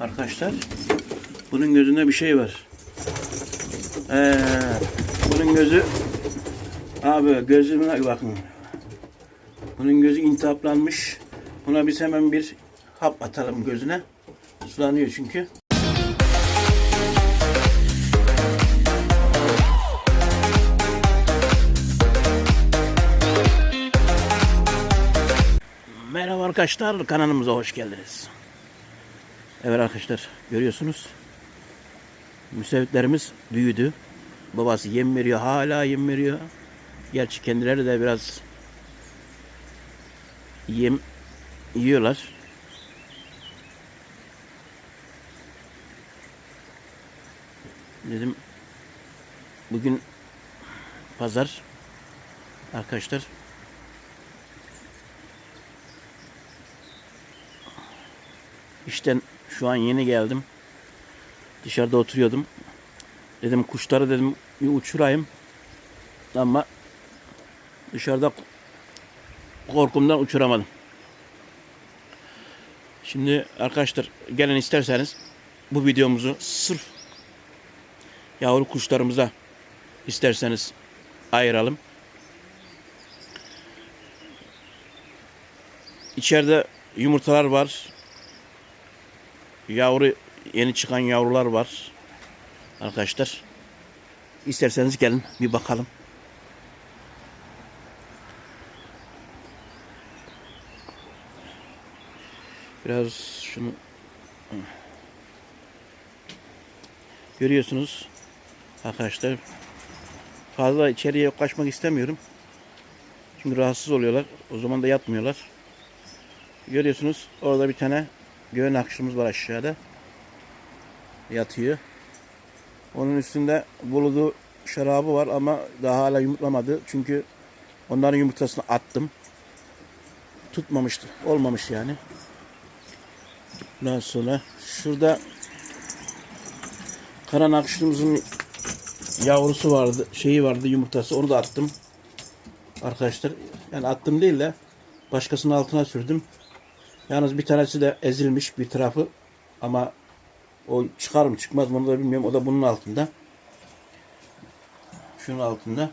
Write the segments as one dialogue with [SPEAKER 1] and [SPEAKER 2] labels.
[SPEAKER 1] Arkadaşlar bunun gözünde bir şey var. Ee, bunun gözü abi gözüne bakın. Bunun gözü intihaplanmış. Buna biz hemen bir hap atalım gözüne. Sulanıyor çünkü. Merhaba arkadaşlar kanalımıza hoş geldiniz. Evet arkadaşlar görüyorsunuz. Müsevitlerimiz büyüdü. Babası yem veriyor hala yem veriyor. Gerçi kendileri de biraz yem yiyorlar. Dedim bugün pazar arkadaşlar İşten şu an yeni geldim. Dışarıda oturuyordum. Dedim kuşları dedim bir uçurayım. Ama dışarıda korkumdan uçuramadım. Şimdi arkadaşlar gelin isterseniz bu videomuzu sırf yavru kuşlarımıza isterseniz ayıralım. İçeride yumurtalar var. Yavru yeni çıkan yavrular var. Arkadaşlar. İsterseniz gelin bir bakalım. Biraz şunu görüyorsunuz arkadaşlar. Fazla içeriye yaklaşmak istemiyorum. Çünkü rahatsız oluyorlar. O zaman da yatmıyorlar. Görüyorsunuz orada bir tane göğen akışımız var aşağıda. Yatıyor. Onun üstünde buludu şarabı var ama daha hala yumurtlamadı. Çünkü onların yumurtasını attım. Tutmamıştı. Olmamış yani. Daha sonra şurada karan akışımızın yavrusu vardı. Şeyi vardı yumurtası. Onu da attım. Arkadaşlar. Yani attım değil de başkasının altına sürdüm. Yalnız bir tanesi de ezilmiş bir tarafı ama o çıkar mı çıkmaz mı onu da bilmiyorum. O da bunun altında. Şunun altında.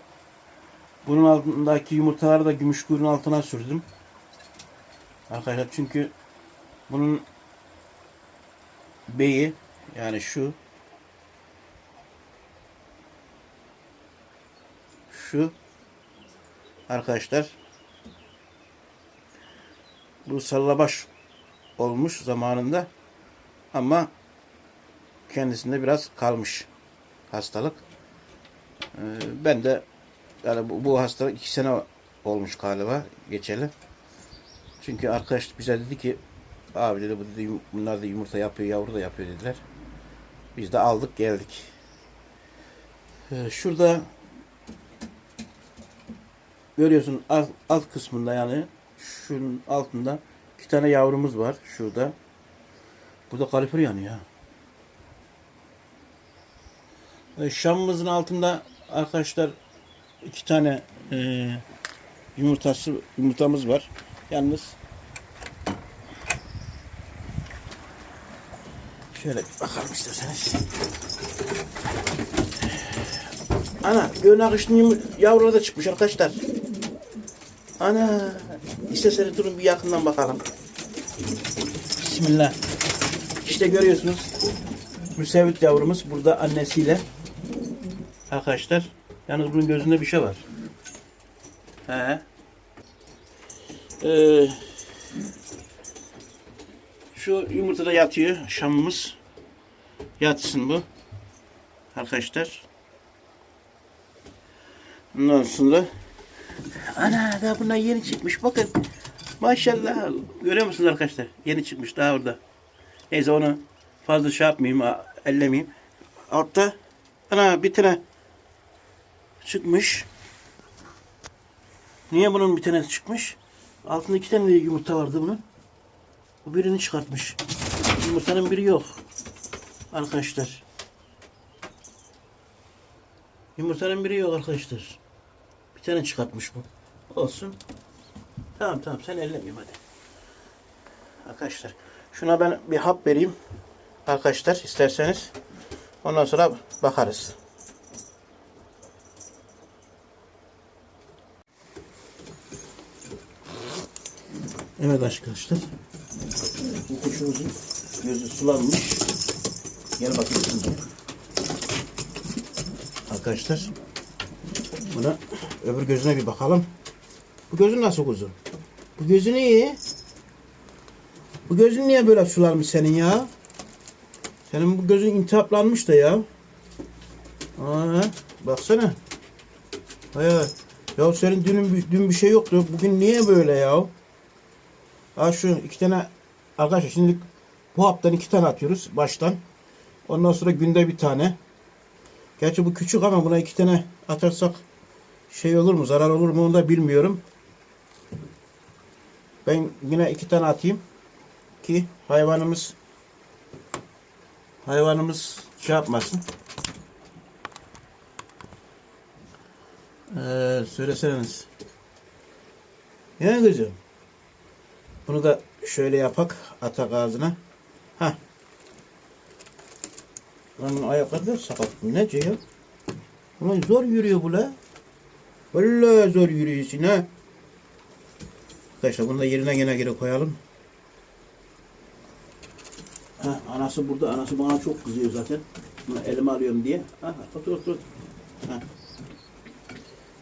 [SPEAKER 1] Bunun altındaki yumurtaları da gümüş kuyruğun altına sürdüm. Arkadaşlar çünkü bunun beyi yani şu şu arkadaşlar bu sallabaş olmuş zamanında ama kendisinde biraz kalmış hastalık. Ee, ben de yani bu, hastalık iki sene olmuş galiba geçeli. Çünkü arkadaş bize dedi ki abi dedi bu dedi, bunlar da yumurta yapıyor yavru da yapıyor dediler. Biz de aldık geldik. Ee, şurada görüyorsun alt, alt kısmında yani şunun altında iki tane yavrumuz var şurada. Burada kalifer yanıyor. Şamımızın altında arkadaşlar iki tane e, yumurtası yumurtamız var. Yalnız şöyle bir bakalım isterseniz. Ana göğün akışının yavruları da çıkmış arkadaşlar. Ana isterseniz durun bir yakından bakalım. Bismillah. İşte görüyorsunuz müsevvit yavrumuz burada annesiyle arkadaşlar. Yalnız bunun gözünde bir şey var. He. Ee, şu yumurtada yatıyor şamımız. Yatsın bu. Arkadaşlar. Ondan sonra Ana daha bunlar yeni çıkmış bakın. Maşallah. Görüyor musunuz arkadaşlar? Yeni çıkmış daha orada. Neyse onu fazla şey yapmayayım, ellemeyeyim. Altta ana bir tane çıkmış. Niye bunun bir tanesi çıkmış? Altında iki tane yumurta vardı bunun. Bu birini çıkartmış. Yumurtanın biri yok. Arkadaşlar. Yumurtanın biri yok arkadaşlar. Bir tane çıkartmış bu. Olsun. Tamam tamam sen ellemeyeyim hadi. Arkadaşlar şuna ben bir hap vereyim. arkadaşlar isterseniz. Ondan sonra bakarız. Evet arkadaşlar. Bu kuşumuzun gözü sulanmış. Gel bakayım. Arkadaşlar. Buna öbür gözüne bir bakalım. Bu gözün nasıl kuzum? Bu gözün iyi. Bu gözün niye böyle sulanmış senin ya? Senin bu gözün intihaplanmış da ya. Aa, baksana. Hayır. Ya senin dün, dün bir şey yoktu. Bugün niye böyle ya? Ha şu iki tane arkadaşlar şimdi bu haftan iki tane atıyoruz baştan. Ondan sonra günde bir tane. Gerçi bu küçük ama buna iki tane atarsak şey olur mu zarar olur mu onu da bilmiyorum. Ben yine iki tane atayım ki hayvanımız hayvanımız şey yapmasın. Ee, söyleseniz. Ya kızım. Bunu da şöyle yapak atak ağzına. Ha. Lan ayakları da sakat. Ne ya? Ulan zor yürüyor bu la. Vallahi zor yürüyorsun ha. Arkadaşlar bunu da yerine gene geri koyalım. Ha, anası burada. Anası bana çok kızıyor zaten. Bunu elime alıyorum diye. Ha, otur otur. Ha.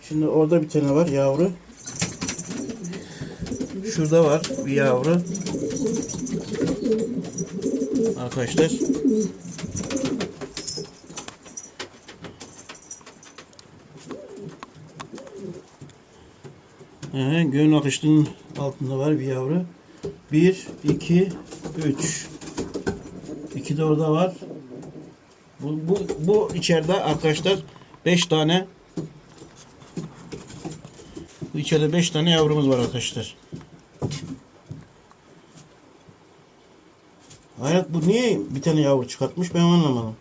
[SPEAKER 1] Şimdi orada bir tane var yavru. Şurada var bir yavru. Arkadaşlar. Ee, göğün akışının altında var bir yavru. Bir, iki, üç. İki de orada var. Bu, bu, bu içeride arkadaşlar beş tane bu içeride beş tane yavrumuz var arkadaşlar. Hayat bu niye bir tane yavru çıkartmış ben anlamadım.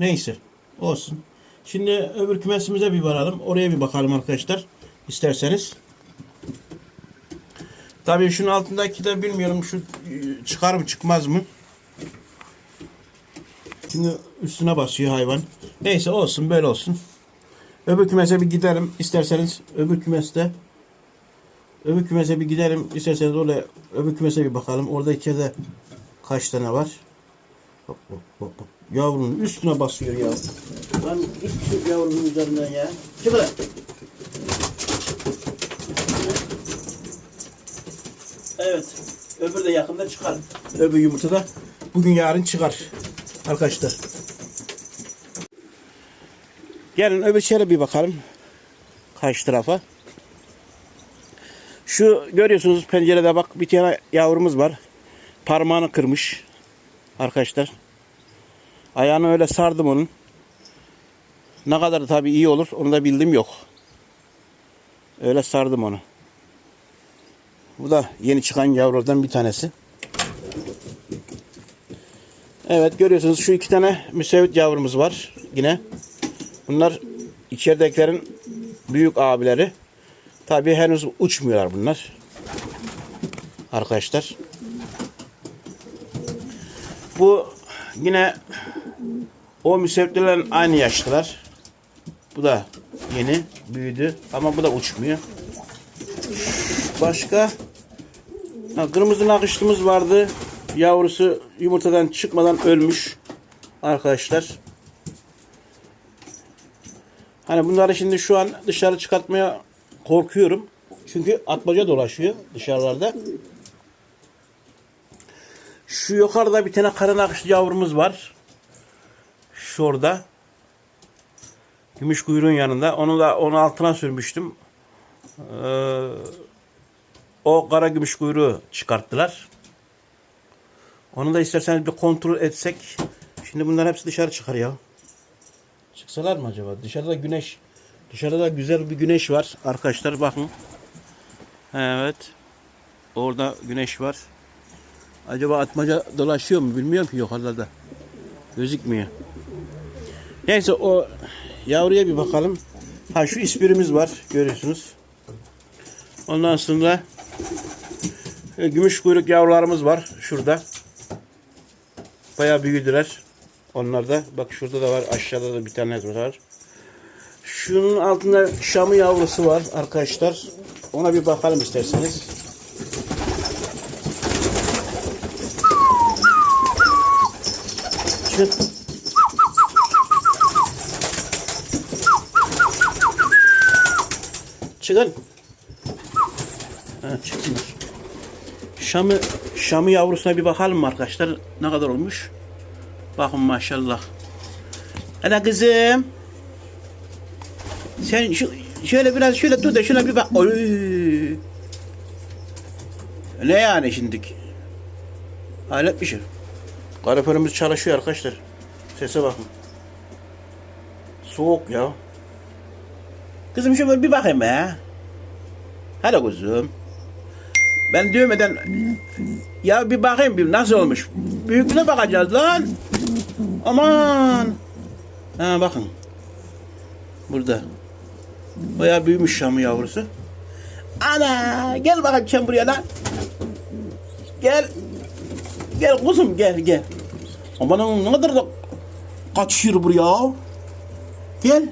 [SPEAKER 1] Neyse olsun. Şimdi öbür kümesimize bir varalım. Oraya bir bakalım arkadaşlar. isterseniz. Tabii şunun altındaki de bilmiyorum şu e, çıkar mı çıkmaz mı. Şimdi üstüne basıyor hayvan. Neyse olsun böyle olsun. Öbür kümese bir gidelim isterseniz. Öbür kümeste öbür kümese bir gidelim isterseniz oraya öbür kümese bir bakalım. Orada içeride kaç tane var? Bak bak bak bak. Yavrunun üstüne basıyor ya. Lan git şu yavrunun üzerinden ya. Çık lan. Evet. Öbür de yakında çıkar. Öbür yumurta da bugün yarın çıkar. Arkadaşlar. Gelin öbür şöyle bir bakalım. Karşı tarafa. Şu görüyorsunuz pencerede bak bir tane yavrumuz var. Parmağını kırmış. Arkadaşlar. Ayağını öyle sardım onun. Ne kadar tabii iyi olur onu da bildim yok. Öyle sardım onu. Bu da yeni çıkan yavrulardan bir tanesi. Evet görüyorsunuz şu iki tane müsevit yavrumuz var yine. Bunlar içeridekilerin büyük abileri. Tabii henüz uçmuyorlar bunlar. Arkadaşlar. Bu yine o müsevitlerin aynı yaşlılar. Bu da yeni büyüdü ama bu da uçmuyor. Başka ha, kırmızı nakışlımız vardı. Yavrusu yumurtadan çıkmadan ölmüş. Arkadaşlar. Hani bunları şimdi şu an dışarı çıkartmaya korkuyorum. Çünkü atmaca dolaşıyor dışarılarda. Şu yukarıda bir tane kara nakışlı yavrumuz var. Şurada. Gümüş kuyruğun yanında. Onu da onun altına sürmüştüm. Ee, o kara gümüş kuyruğu çıkarttılar. Onu da isterseniz bir kontrol etsek. Şimdi bunların hepsi dışarı çıkar ya. Çıksalar mı acaba? Dışarıda güneş dışarıda güzel bir güneş var. Arkadaşlar bakın. Evet. Orada güneş var. Acaba atmaca dolaşıyor mu? Bilmiyorum ki yukarıda. Gözükmüyor. Neyse o yavruya bir bakalım. Ha şu ispirimiz var. Görüyorsunuz. Ondan sonra e, gümüş kuyruk yavrularımız var. Şurada. Bayağı büyüdüler. Onlar da bak şurada da var. Aşağıda da bir tane var. Şunun altında şamı yavrusu var arkadaşlar. Ona bir bakalım isterseniz. Çık. Çıkın. Ha, çıksınlar. Şamı, Şamı yavrusuna bir bakalım arkadaşlar? Ne kadar olmuş? Bakın maşallah. Hadi kızım. Sen şu, şöyle biraz şöyle dur da şuna bir bak. Oy. Ne yani şimdiki? Alet bir şey. Kaloriferimiz çalışıyor arkadaşlar. Sese bakın. Soğuk ya. Kızım şöyle bir bakayım be. Hadi kuzum. Ben dövmeden ya bir bakayım bir nasıl olmuş. Büyüklüğüne bakacağız lan. Aman. Ha bakın. Burada. Bayağı büyümüş Şam'ı yavrusu. Ana gel bakayım sen buraya lan. Gel. Gel kuzum gel gel. Aman ne kadar da kaçıyor buraya. Gel.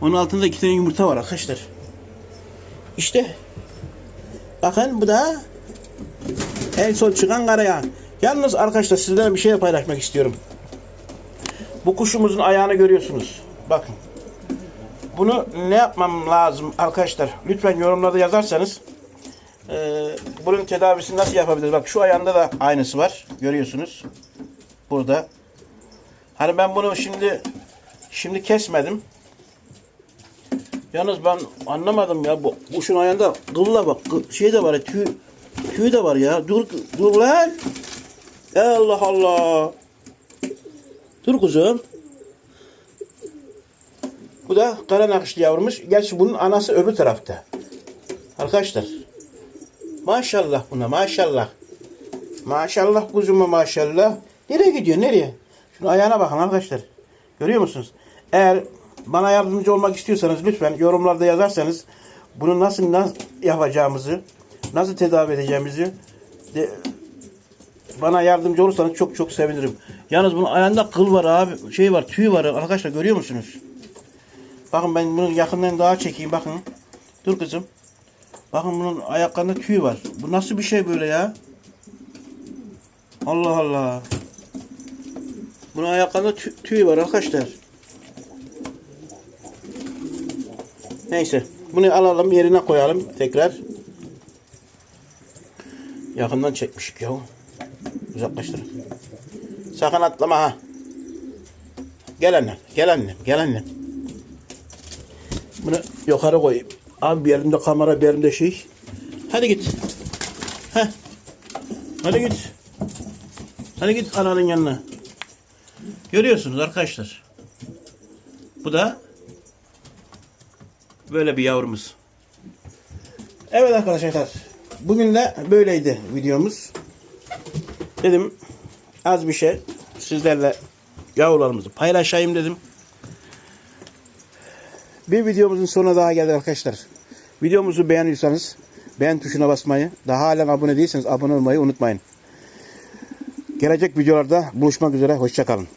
[SPEAKER 1] Onun altında iki tane yumurta var arkadaşlar. İşte. Bakın bu da en son çıkan karaya. Yalnız arkadaşlar sizlerle bir şey paylaşmak istiyorum. Bu kuşumuzun ayağını görüyorsunuz. Bakın. Bunu ne yapmam lazım arkadaşlar? Lütfen yorumlarda yazarsanız e, bunun tedavisini nasıl yapabiliriz? Bak şu ayağında da aynısı var. Görüyorsunuz. Burada. Hani ben bunu şimdi şimdi kesmedim. Yalnız ben anlamadım ya. Bu kuşun ayağında kılla bak. Şey de var ya. Tüy, tüy de var ya. Dur, dur lan. Allah Allah. Dur kuzum. Bu da kara nakışlı yavrumuş. Gerçi bunun anası öbür tarafta. Arkadaşlar. Maşallah buna maşallah. Maşallah kuzuma maşallah. Nereye gidiyor nereye? Şunu ayağına bakın arkadaşlar. Görüyor musunuz? Eğer bana yardımcı olmak istiyorsanız lütfen yorumlarda yazarsanız bunu nasıl, nasıl yapacağımızı, nasıl tedavi edeceğimizi de, bana yardımcı olursanız çok çok sevinirim. Yalnız bunun ayağında kıl var abi. Şey var, tüy var arkadaşlar görüyor musunuz? Bakın ben bunu yakından daha çekeyim bakın. Dur kızım. Bakın bunun ayaklarında tüy var. Bu nasıl bir şey böyle ya? Allah Allah. Bunun ayaklarında tü- tüy var arkadaşlar. Neyse. Bunu alalım yerine koyalım tekrar. Yakından çekmişik ya. Uzaklaştırın. Sakın atlama ha. Gel annem. Gel annem. Gel annem. Bunu yukarı koyayım. Abi bir elimde kamera bir elimde şey. Hadi git. Heh. Hadi git. Hadi git ananın yanına. Görüyorsunuz arkadaşlar. Bu da böyle bir yavrumuz. Evet arkadaşlar. Bugün de böyleydi videomuz. Dedim az bir şey sizlerle yavrularımızı paylaşayım dedim. Bir videomuzun sonuna daha geldik arkadaşlar. Videomuzu beğeniyorsanız beğen tuşuna basmayı, daha halen abone değilseniz abone olmayı unutmayın. Gelecek videolarda buluşmak üzere. Hoşçakalın.